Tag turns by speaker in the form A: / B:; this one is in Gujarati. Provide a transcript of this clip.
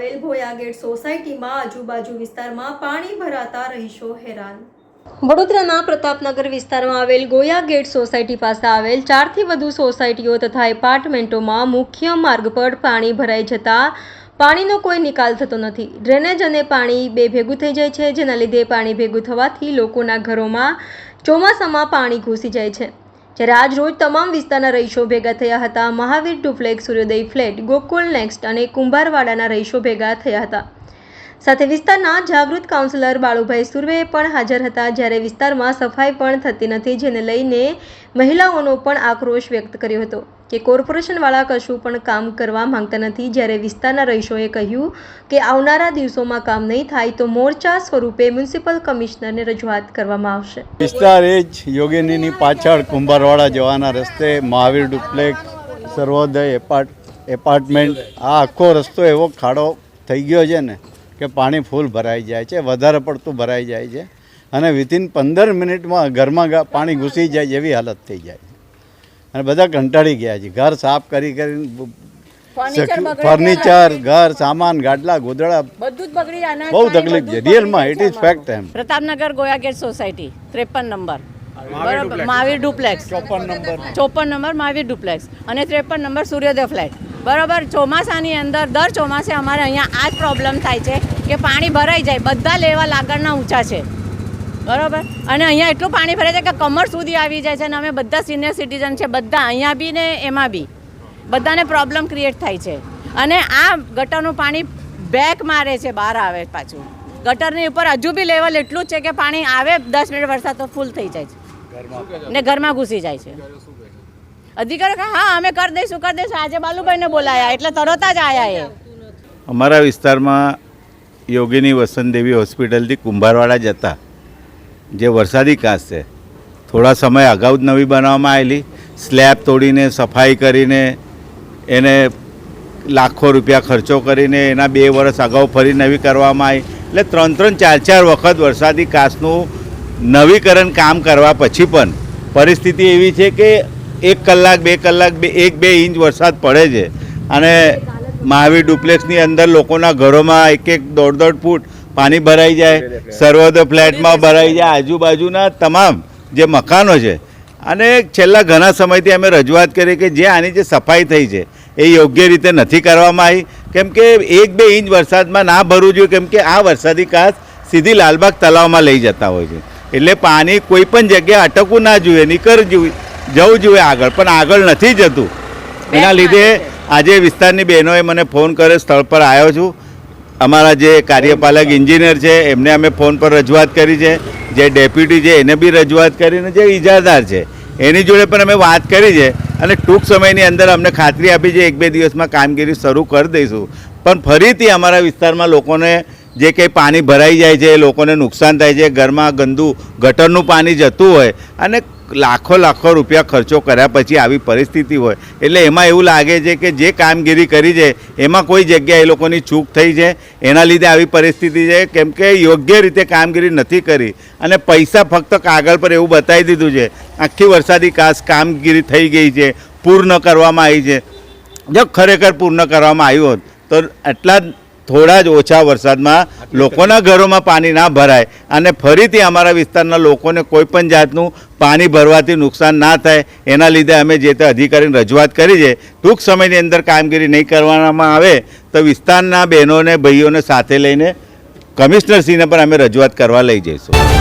A: ગોયાગેટ સોસાયટીમાં આજુબાજુ વિસ્તારમાં પાણી ભરાતા રહીશો હેરાન.
B: વડોદરાના પ્રતાપનગર વિસ્તારમાં આવેલ ગોયા ગેટ સોસાયટી પાસે આવેલ ચારથી વધુ સોસાયટીઓ તથા એપાર્ટમેન્ટોમાં મુખ્ય માર્ગ પર પાણી ભરાઈ જતા પાણીનો કોઈ નિકાલ થતો નથી. ડ્રેનેજ અને પાણી બે ભેગું થઈ જાય છે, જેના લીધે પાણી ભેગું થવાથી લોકોના ઘરોમાં ચોમાસામાં પાણી ઘૂસી જાય છે. જ્યારે આજ રોજ તમામ વિસ્તારના રહીશો ભેગા થયા હતા. Mahavir duplex Suryoday flat, Gokul next અને કુંભારવાડાના રહીશો ભેગા થયા હતા. સાથે વિસ્તારના જાગૃત કાઉન્સિલર બાળુભાઈ સુર્વે પણ હાજર હતા જ્યારે વિસ્તારમાં સફાઈ પણ થતી નથી, જેને લઈને મહિલાઓનો પણ આક્રોશ વ્યક્ત કર્યો હતો કે કોર્પોરેશનવાળા કશું પણ કામ કરવા માંગતા નથી. જ્યારે વિસ્તારના રહીશોએ કહ્યું કે આવનારા દિવસોમાં કામ નહીં થાય તો મોરચા સ્વરૂપે મ્યુનિસિપલ કમિશનરને રજૂઆત કરવામાં આવશે.
C: વિસ્તાર એ જ યોગિનીની પાછળ કુંભારવાડા જવાના રસ્તે Mahavir duplex Sarvoday apart, apartment. આ આખો રસ્તો એવો ખાડો થઈ ગયો છે ને કે પાણી ફૂલ ભરાઈ જાય છે વધારે પડતું ભરાઈ જાય છે અને વિથિન પંદર મિનિટમાં ઘરમાં પાણી ઘૂસી જાય એવી હાલત થઈ જાય છે. અને બધા કંટાળી ગયા છે. ઘર સાફ કરી કરીને ફર્નિચર ઘર સામાન ગાડલા ગોદડા
D: બધું જ બગડી
C: બહુ તકલીફ છે. રિયલમાં ઇટ ઇઝ ફેક્ટ એમ.
D: પ્રતાપનગર ગોયા ગેટ સોસાયટી ત્રેપન નંબર. મહાવીર ડુપ્લેક્સ
C: ચોપન નંબર.
D: ચોપન નંબર મહાવીર ડુપ્લેક્સ અને ત્રેપન નંબર સૂર્યોદય ફ્લેટ બરોબર ચોમાસાની અંદર દર ચોમાસે અમારે અહીંયા આ જ પ્રોબ્લેમ થાય છે કે પાણી ભરાઈ જાય બધા લેવા લાગણના ઊંચા છે. બરાબર? અને અહીંયા એટલું પાણી ભરાય છે કે કમર સુધી આવી જાય છે અને અમે બધા સિનિયર સિટીઝન છે બધા અહીંયા બી ને એમાં બી. બધાને પ્રોબ્લેમ ક્રિએટ થાય છે. અને આ ગટરનું પાણી બેક મારે છે બહાર આવે પાછું. ગટરની ઉપર હજુ બી લેવલ એટલું જ છે કે પાણી આવે દસ મિનિટ વરસાદ તો ફૂલ થઈ જાય છે. ને ઘરમાં ઘૂસી જાય છે. અધિકારી કહે, હા અમે કરી દઈશું કરી દઈશું. આજે બાલુભાઈને બોલાયા એટલે તરત જ આવ્યા એ.
E: અમારા વિસ્તારમાં યોગીની વસંતદેવી હોસ્પિટલથી કુંભારવાડા જતા. જે વરસાદી કાંસ છે. થોડા સમય અગાઉ જ નવી બનાવવામાં આવેલી. સ્લેબ તોડીને સફાઈ કરીને એને લાખો રૂપિયા ખર્ચો કરીને એના બે વર્ષ અગાઉ ફરી નવી કરવામાં આવી. એટલે ત્રણ ત્રણ ચાર ચાર વખત વરસાદી કાંસનું નવીકરણ કામ કરવા પછી પણ પરિસ્થિતિ એવી છે કે એક કલાક, બે કલાક, બે, એક, બે ઇંચ વરસાદ પડે છે. અને મહાવીર ડુપ્લેક્સની અંદર લોકોના ઘરોમાં એક એક, દોઢ દોઢ ફૂટ પાણી ભરાઈ જાય. સર્વોદય ફ્લેટમાં ભરાઈ જાય. આજુબાજુના તમામ જે મકાનો છે. અને છેલ્લા ઘણા સમયથી અમે રજૂઆત કરી કે જે આની જે સફાઈ થઈ છે, એ યોગ્ય રીતે નથી કરવામાં આવી. કેમ કે એક, બે ઇંચ વરસાદમાં ના ભરવું જોઈએ. કેમ કે આ વરસાદી કાચ સીધી લાલબાગ તલાવમાં લઈ જતા હોય છે. એટલે પાણી કોઈ પણ જગ્યાએ અટકવું ના જોઈએ નીકળ જોઈએ. જવું જોઈએ આગળ પણ આગળ નથી જતું. એના લીધે આજે વિસ્તારની બહેનોએ મને ફોન કર્યો સ્થળ પર આવ્યો છું. અમારા જે કાર્યપાલક એન્જિનિયર છે એમને અમે ફોન પર રજૂઆત કરી છે. જે ડેપ્યુટી છે એને બી રજૂઆત કરીને જે ઇજારદાર છે એની જોડે પણ અમે વાત કરી છે. અને ટૂંક સમયની અંદર અમને ખાતરી આપી છે એક બે દિવસમાં કામગીરી શરૂ કરી દઈશું. પણ ફરીથી અમારા વિસ્તારમાં લોકોને જે કંઈ પાણી ભરાઈ જાય છે એ લોકોને નુકસાન થાય છે ઘરમાં ગંદુ ગટરનું પાણી જતું હોય. અને લાખો લાખો રૂપિયા ખર્ચો કર્યા પછી આવી પરિસ્થિતિ હોય. એટલે એમાં એવું લાગે છે કે જે કામગીરી કરી છે, એમાં કોઈ જગ્યાએ એ લોકોની ચૂક થઈ છે. એના લીધે આવી પરિસ્થિતિ છે, કેમ કે યોગ્ય રીતે કામગીરી નથી કરી. અને પૈસા ફક્ત કાગળ પર એવું બતાવી દીધું છે, આખી વરસાદી કાસ કામગીરી થઈ ગઈ છે, પૂર્ણ કરવામાં આવી છે. જો ખરેખર પૂર્ણ કરવામાં આવ્યું હોત, તો આટલા થોડા જ ઓછા વરસાદમાં લોકોના ઘરોમાં પાણી ના ભરાય અને ફરીથી અમારા વિસ્તારના લોકોને કોઈ પણ જાતનું પાણી ભરવાથી નુકસાન ના થાય એના લીધે અમે જે તે અધિકારીને રજૂઆત કરી છે ટૂંક સમયની અંદર કામગીરી નહીં કરવામાં આવે તો વિસ્તારના બહેનોને ભાઈઓને સાથે લઈને કમિશનરશ્રીને પણ અમે રજૂઆત કરવા લઈ જઈશું.